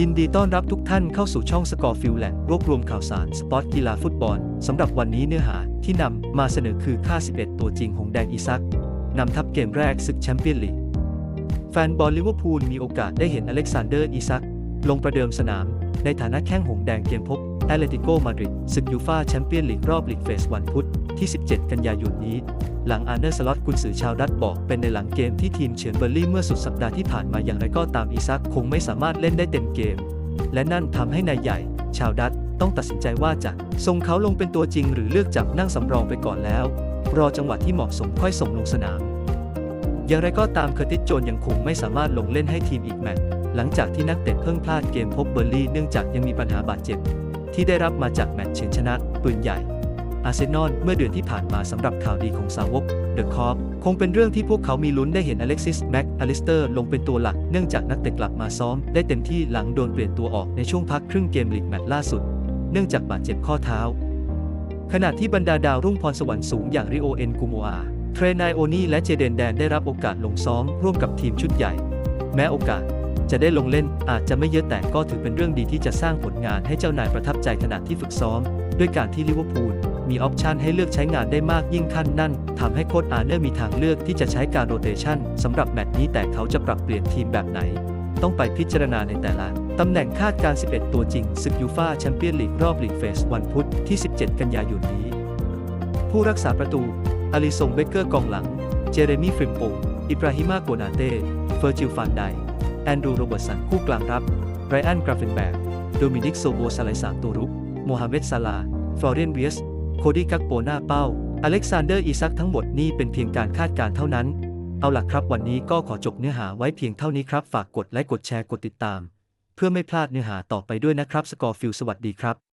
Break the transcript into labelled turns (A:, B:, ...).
A: ยินดีต้อนรับทุกท่านเข้าสู่ช่องสกอร์ฟิลแลนด์รวบรวมข่าวสาร สปอร์ตกีฬาฟุตบอลสำหรับวันนี้เนื้อหาที่นำมาเสนอคือค่า 11 ตัวจริงของแดงอีซักนำทัพเกมแรกศึกแชมเปี้ยนลีกแฟนบอลลิเวอร์พูลมีโอกาสได้เห็นอเล็กซานเดอร์อีซักลงประเดิมสนาม ในฐานะแข้งหงแดงเกมพบ แอตเลติโกมาดริดศึกยูฟาแชมเปี้ยนลีกรอบลีกเฟสวันพุธที่ 17 กันยายนนี้ หลังอาร์เนอร์สล็อตกุนสือชาวดัตบอกเป็นในหลังเกมที่ทีมเฉินเบอร์ลี่เมื่อสุดสัปดาห์ที่ผ่านมาอย่างไรก็ตามอีซักคงไม่สามารถเล่นได้เต็มเกม และนั่นทำให้นายใหญ่ ชาวดัตต้องตัดสินใจว่าจะส่งเขาลงเป็นตัวจริงหรือเลือกจับนั่งสำรองไปก่อนแล้ว รอจังหวะที่เหมาะสมค่อยส่งลงสนาม อย่างไรก็ตามเคอร์ติสโจนยังคงไม่สามารถลงเล่นให้ทีมอีกแมตช์หลังจากที่นักเตะเพิ่งพลาดเกมพบเบอร์ลี่เนื่องจากยังมีปัญหาบาดเจ็บ ที่ได้รับมาจากแมตช์เฉือนชนะ ปืนใหญ่อาร์เซนอลเมื่อเดือนที่ผ่านมาสำหรับข่าวดีของสาวกเดอะคอปคงเป็นเรื่องที่พวกเขามีลุ้นได้เห็นอเล็กซิสแม็กอลิสเตอร์ลงเป็นตัวหลักเนื่องจากนักเตะกลับมาซ้อมได้เต็มที่หลังโดนเปลี่ยนตัวออกในช่วงพักครึ่งเกมลีกแมตช์ล่าสุด เนื่องจากบาดเจ็บข้อเท้า ขณะที่บรรดาดาวรุ่งพรสวรรค์สูงอย่างริโอเอ็นกูโมอาเทรนายโอนี่และเจเดนแดนได้รับโอกาสลงซ้อมร่วมกับทีมชุดใหญ่ แม้โอกาส จะได้ลงเล่นอาจจะไม่เยอะแต่ก็ถือเป็นเรื่องดีที่จะสร้างผลงานให้เจ้านายประทับใจขณะที่ฝึกซ้อม ด้วยการที่ลิเวอร์พูลมีออปชันให้เลือกใช้งานได้มากยิ่งขั้นนั่นทำให้โค้ชอาร์เนอร์มีทางเลือกที่จะใช้การโรเตชันสำหรับแมตช์นี้แต่เขาจะปรับเปลี่ยนทีมแบบไหน ต้องไปพิจารณาในแต่ละตำแหน่งคาดการ 11 ตัวจริงศึกยูฟาแชมเปี้ยนลีกรอบลีกเฟสวันพุธที่ 17 กันยายนนี้ ผู้รักษาประตูอลิซงเบเกอร์กองหลัง เจเรมี่ฟริมโปอิบราฮิมาโกนาเต้เฟอร์จิลฟานได แอนดรูโรเบิร์ตสันคู่กลางรับไรอันกราเฟนแบกโดมินิกโซโบซาไลสามตัวรุกโมฮัมเหม็ดซาลาฟลอเรียนเวียส โคดี้กักโปหน้าเป้า อเล็กซานเดอร์อีซักทั้งหมดนี่เป็นเพียงการคาดการณ์เท่านั้น เอาล่ะครับวันนี้ก็ขอจบเนื้อหาไว้เพียงเท่านี้ครับ ฝากกดไลค์กดแชร์กดติดตาม เพื่อไม่พลาดเนื้อหาต่อไปด้วยนะครับสกอร์ฟิลสวัสดีครับ